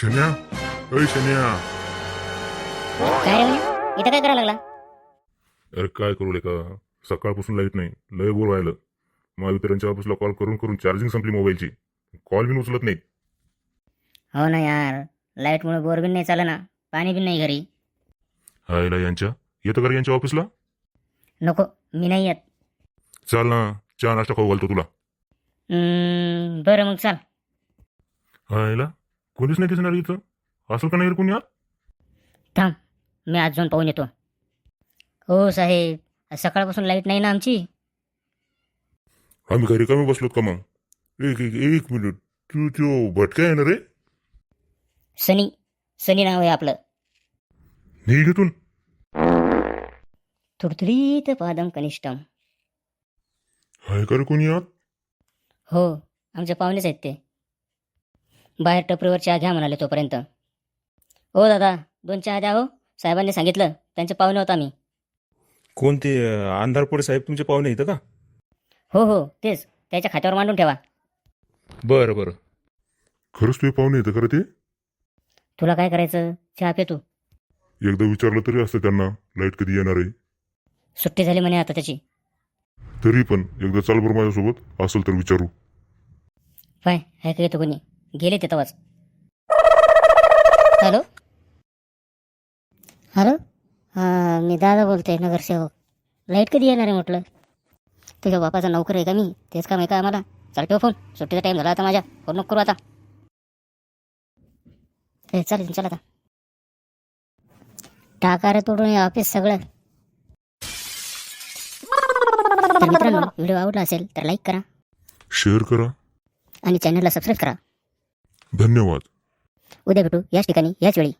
शन्या? अय शन्या. काय रे म्हणे इथं काय करायला लागला? अरे काय करू का सकाळपासून लाइट नाही. लय बोर व्हायला. महावितरणच्या ऑफिसला कॉल करून करून चार्जिंग संपली मोबाईलची कॉल बी उचलत नाही. हो ना यार. लाईटमुळे बोर बिन नाही चालं ना पाणी बिन नाही घरी. हायला यांच्या? येतं का रे यांच्या ऑफिसला नको मी नाही येत. चाल ना. चहा नाश्ता खाऊ घालतो तुला. हम्म, बरं मग चाल. हायला? कोणीच नाही दिसणार इथं? असं का नाही कोणी आत? थांब मी आज जाऊन पाहून येतो. हो साहेब सकाळपासून लाइट नाही ना आमची? आम्ही घरी कमी बसलोत का मग? एक एक एक मिनिट. तू तो भटका आहे ना रे? सनी सनी नाव आहे आपलं. निघ इथून. तुडतुडीत पादम कनिष्ठम. हाय का रे कोणी आत हो आमचे पाहुणेच आहेत ते. बाहेर टपरीवर चहा घ्या म्हणाले तोपर्यंत. हो दादा दोन चहा द्या हो. साहेबांनी सांगितलं त्यांचे पाहुणे होता मी. कोणते अंधारपुरे साहेब तुमचे पाहुणे इथं का? हो हो तेच त्याच्या खात्यावर मांडून ठेवा. बरं बरं. खरंच तुझे पाहुणे येतं का रे ते? तुला काय करायचं? चहा पे तू. एकदा विचारलं तरी असतं त्यांना लाइट कधी येणार आहे? सुट्टी झाली म्हणे आता त्याची. तरी पण एकदा चाल बरं माझ्यासोबत असेल तर विचारू. पाय ऐका येतो कोणी? गेले ते तवाच. हॅलो? हॅलो? हां मी दादा बोलतोय नगरसेवक. लाइट कधी येणार आहे म्हटलं? तुझ्या बापाचा नोकर आहे का मी? तेच काम आहे का आम्हाला? चल ठेव फोन. सुट्टीचा टाईम झाला आता माझ्या. फोन नको करू आता. ए चालेल चल आता. टाका रे तोडून ऑफिस सगळं. तर मित्रांनो व्हिडिओ आवडला असेल तर लाईक करा. शेअर करा. आणि चॅनलला सबस्क्राईब करा. धन्यवाद. उद्या भेटू याच ठिकाणी याच वेळी.